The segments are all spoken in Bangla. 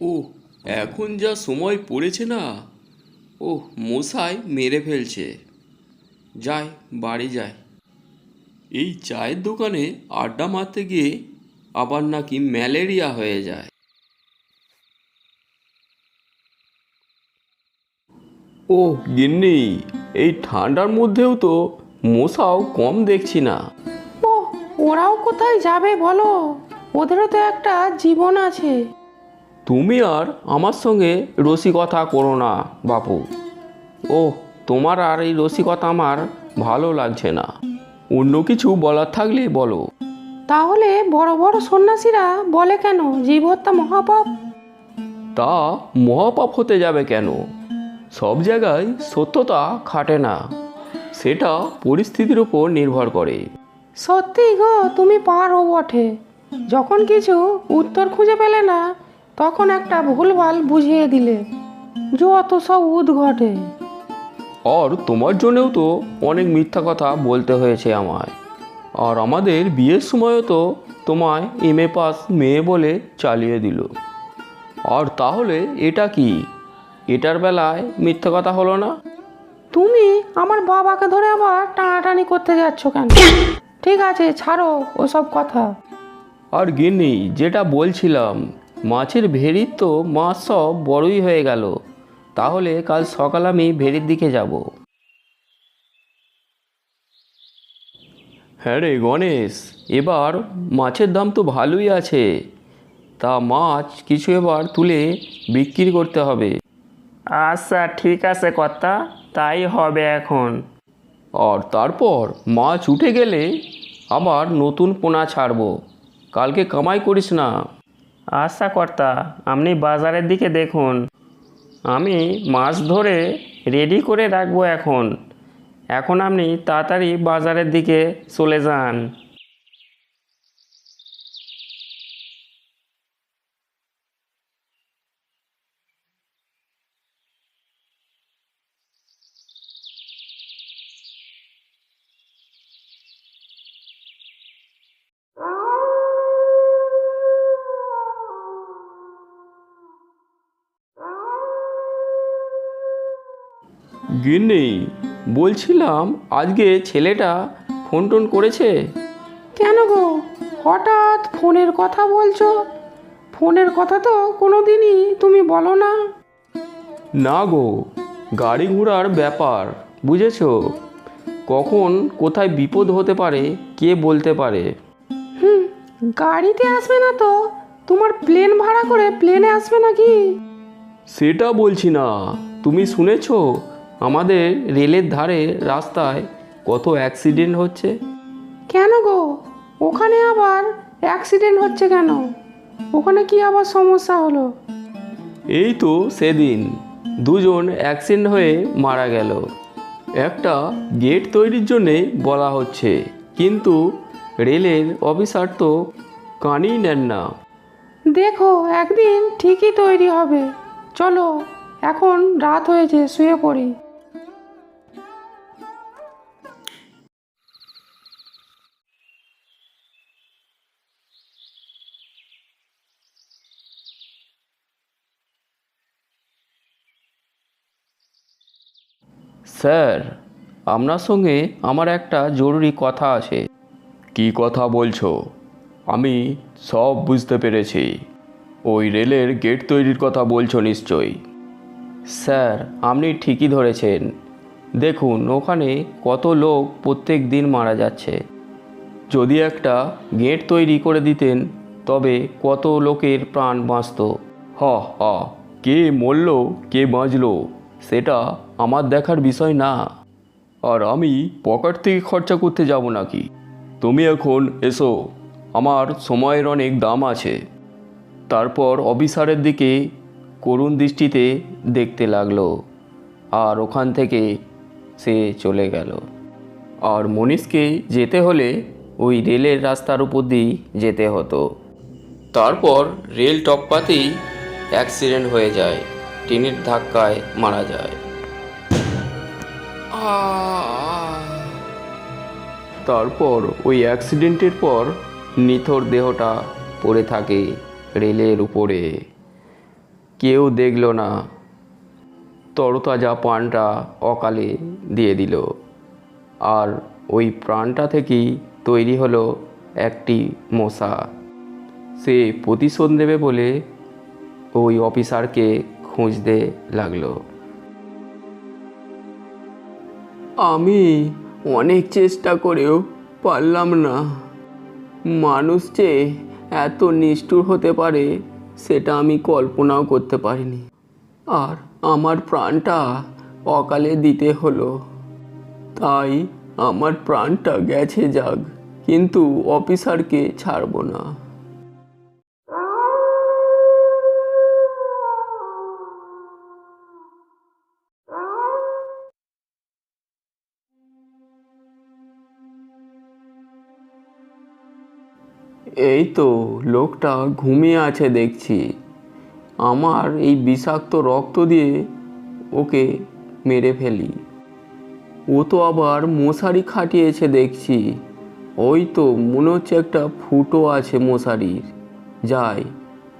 ও এখন যা সময় পড়েছে না। ও মশাই মেরে ফেলছে। যায় বাড়ি যায় এই চায়ের দোকানে আড্ডা মারতে গিয়ে আবার নাকি ম্যালেরিয়া হয়ে যায়। ও গিন্নি, এই ঠান্ডার মধ্যেও তো মশাও কম দেখছি না। ও ওরাও কোথায় যাবে বলো? ওদেরও তো একটা জীবন আছে। তুমি আর আমার সঙ্গে রসিকতা করো না বাপু। ও তোমার আর এই রসিকতা আমার ভালো লাগছে না। অন্য কিছু বলার থাকলে বলো। তাহলে বড় বড় সন্ন্যাসীরা বলে কেন জীব হত্যা মহাপাপ? তা মহাপাপ হতে যাবে কেন? সব জায়গায় সত্যতা খাটে না। সেটা পরিস্থিতির উপর নির্ভর করে। সত্যি গো তুমি পারো বটে। যখন কিছু উত্তর খুঁজে পেলে না তখন একটা ভুলভাল বুঝিয়ে দিলে যত সব উদ্ঘটে আর তোমার জন্যও তো অনেক মিথ্যা কথা বলতে হয়েছে আমায়। আর আমাদের বিয়ের সময়ও তো তোমায় এম এ পাস মেয়ে বলে চালিয়ে দিল। আর তাহলে এটা কি? এটার বেলায় মিথ্যা কথা হলো না? তুমি আমার বাবাকে ধরে আবার টানাটানি করতে যাচ্ছ কেন? ঠিক আছে ছাড়ো ওসব কথা। আর গিন্নি যেটা বলছিলাম মাছের ভেরির তো মাছ সব বড়ই হয়ে গেল। তাহলে কাল সকাল আমি ভেড়ির দিকে যাব। হ্যাঁ রে গণেশ এবার মাছের দাম তো ভালোই আছে। তা মাছ কিছু এবার তুলে বিক্রি করতে হবে। আচ্ছা ঠিক আছে কর্তা তাই হবে এখন। আর তারপর মাছ উঠে গেলে আবার নতুন পোনা ছাড়বো। কালকে কামাই করিস না। আচ্ছা কর্তা, আপনি বাজারের দিকে দেখুন। আমি মাছ ধরে রেডি করে রাখব এখন। এখন আপনি তাড়াতাড়ি বাজারের দিকে চলে যান। গিন্নি বলছিলাম আজকে ছেলেটা ফোন টোন করেছে। কেন গো? হঠাৎ ফোনের কথা বলছো? ফোনের কথা তো কোনো দিনই তুমি বলো না। না গো গাড়ি ঘোড়ার ব্যাপার বুঝেছ? কখন কোথায় বিপদ হতে পারে কে বলতে পারে? হুম গাড়িতে আসবে না তো? তোমার প্লেন ভাড়া করে প্লেনে আসবে নাকি? সেটা বলছি না তুমি শুনেছো? আমাদের রেলের ধারে রাস্তায় কত অ্যাক্সিডেন্ট হচ্ছে? কেন গো? ওখানে আবার অ্যাক্সিডেন্ট হচ্ছে কেন? ওখানে কি আবার সমস্যা হলো? এই তো সেদিন দুজন অ্যাক্সিডেন্ট হয়ে মারা গেল। একটা গেট তৈরির জন্যে বলা হচ্ছে কিন্তু রেলের অফিসার তো কানই নেন না। দেখো একদিন ঠিকই তৈরি হবে। চলো এখন রাত হয়েছে শুয়ে পড়ি। স্যার আপনার সঙ্গে আমার একটা জরুরি কথা আছে। কি কথা বলছো? আমি সব বুঝতে পেরেছি। ওই রেলের গেট তৈরির কথা বলছো নিশ্চয়ই। স্যার আপনি ঠিকই ধরেছেন। দেখুন ওখানে কত লোক প্রত্যেক দিন মারা যাচ্ছে। যদি একটা গেট তৈরি করে দিতেন তবে কত লোকের প্রাণ বাঁচত। হ হ কে মরল কে বাঁচলো সেটা আমার দেখার বিষয় না। আর আমি পকেট থেকে খরচা করতে যাব নাকি? তুমি এখন এসো। আমার সময়ের অনেক দাম আছে। তারপর অফিসারের দিকে করুণ দৃষ্টিতে দেখতে লাগল। আর ওখান থেকে সে চলে গেল। আর মনীষকে যেতে হলে ওই রেলের রাস্তার উপর দিয়েই যেতে হতো। তারপর রেল টপকাতেই অ্যাক্সিডেন্ট হয়ে যায়। ট্রেনের ধাক্কায় মারা যায়। তারপর ওই অ্যাক্সিডেন্টের পর নিথর দেহটা পড়ে থাকে রেলের উপরে। কেউ দেখল না। তরতাজা প্রাণটা অকালে দিয়ে দিল। আর ওই প্রাণটা থেকেই তৈরি হলো একটি মশা। সে প্রতিশোধ নেবে বলে ওই অফিসারকে খুঁজতে লাগল। আমি অনেক চেষ্টা করেও পারলাম না। মানুষ যে এত নিষ্ঠুর হতে পারে, সেটা আমি কল্পনাও করতে পারিনি। আর আমার প্রাণটা অকালে দিতে হলো। তাই আমার প্রাণটা গেছে যাক, কিন্তু অফিসারকে ছাড়বো না। এই তো লোকটা ঘুমিয়ে আছে দেখছি। আমার এই বিষাক্ত রক্ত দিয়ে ওকে মেরে ফেলি। ও তো আবার মশারি খাটিয়েছে দেখছি। ওই তো মনে হচ্ছে একটা ফুটো আছে মশারির। যাই,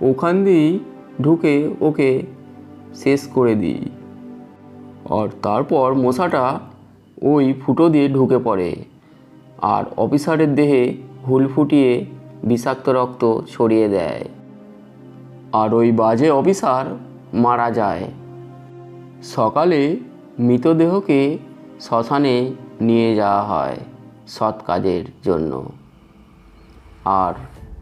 ওখান দিয়েই ঢুকে ওকে শেষ করে দিই। আর তারপর মশাটা ওই ফুটো দিয়ে ঢুকে পড়ে। আর অফিসারের দেহে হুল ফুটিয়ে বিষাক্ত রক্ত ছড়িয়ে দেয়। আর ওই বাজে অফিসার মারা যায়। সকালে মৃতদেহকে শ্মশানে নিয়ে যাওয়া হয় সৎ কাজের জন্য। আর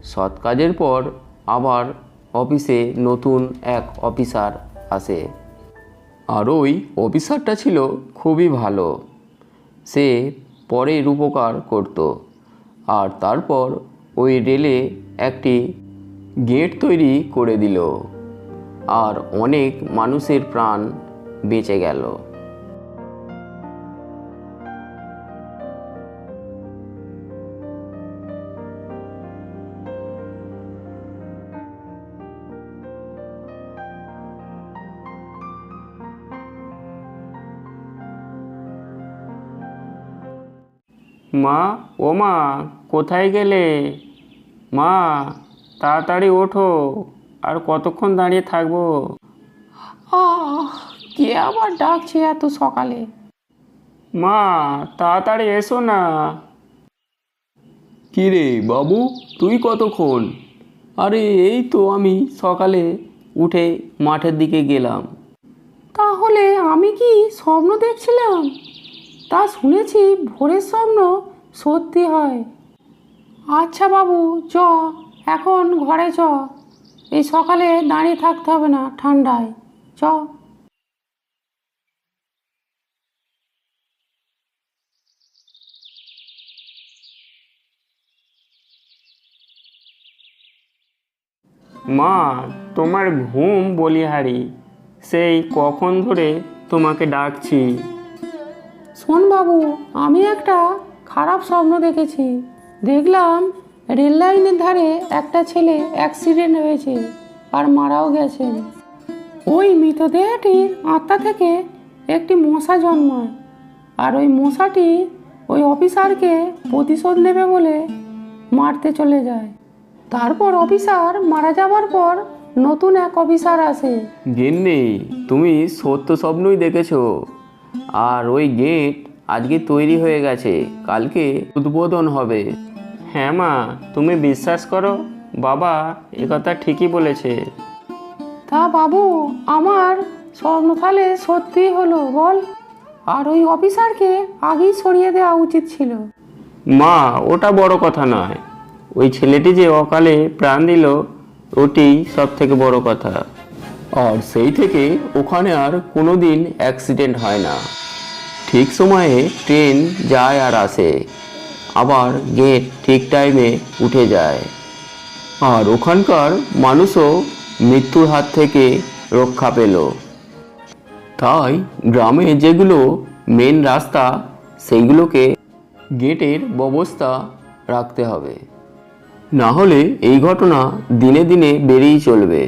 সৎ কাজের পর আবার অফিসে নতুন এক অফিসার আসে। আর ওই অফিসারটা ছিল খুবই ভালো। সে পরের উপকার করত। আর তারপর ওই রেলে একটি গেট তৈরি করে দিল আর অনেক মানুষের প্রাণ বেঁচে গেল। মা, ও মা, কোথায় গেলে? মা তাড়াতাড়ি ওঠো আর কতক্ষণ দাঁড়িয়ে থাকব? কে আবার ডাকছে এত সকালে? মা তাড়াতাড়ি এসো না। কি রে বাবু তুই কতক্ষণ? আরে এই তো আমি সকালে উঠে মাঠের দিকে গেলাম। তাহলে আমি কি স্বপ্ন দেখছিলাম? তা শুনেছি ভোরের স্বপ্ন সত্যি হয়। আচ্ছা বাবু চ। এখন ঘরে চ। এই সকালে দাঁড়িয়ে থাকতে হবে না ঠান্ডায়। চ। মা তোমার ঘুম বলিহারি। সেই কখন ধরে তোমাকে ডাকছি? শোন বাবু আমি একটা খারাপ স্বপ্ন দেখেছি। দেখলাম রেল লাইনের ধারে একটা ছেলে অ্যাক্সিডেন্ট হয়েছে আর মারাও গেছে। ওই মৃতদেহটির আত্মা থেকে একটি মশা জন্মায় আর ওই মশাটি ওই অফিসারকে প্রতিশোধ নেবে বলে মারতে চলে যায়। তারপর অফিসার মারা যাওয়ার পর নতুন এক অফিসার আসে। গিন্নি, তুমি সত্য স্বপ্নই দেখেছ। আর ওই গেট আজকে তৈরি হয়ে গেছে। কালকে উদ্বোধন হবে। হ্যাঁ মা তুমি বিশ্বাস করো বাবা এ কথা ঠিকই বলেছে। তা বাবু আমার স্বপ্ন তাহলে সত্যি হলো বল। আর ওই অফিসারকে আগেই সরিয়ে দেওয়া উচিত ছিল। মা ওটা বড় কথা নয়। ওই ছেলেটি যে অকালে প্রাণ দিল ওটি সব থেকে বড় কথা। আর সেই থেকে ওখানে আর কোনো দিন অ্যাক্সিডেন্ট হয় না। ঠিক সময়ে ট্রেন যায় আর আসে। আবার গেট ঠিক টাইমে উঠে যায়। আর ওখানকার মানুষও মৃত্যুর হাত থেকে রক্ষা পেল। তাই গ্রামে যেগুলো মেন রাস্তা, সেইগুলোকে গেটের ব্যবস্থা রাখতে হবে। না হলে এই ঘটনা দিনে দিনে বেড়েই চলবে।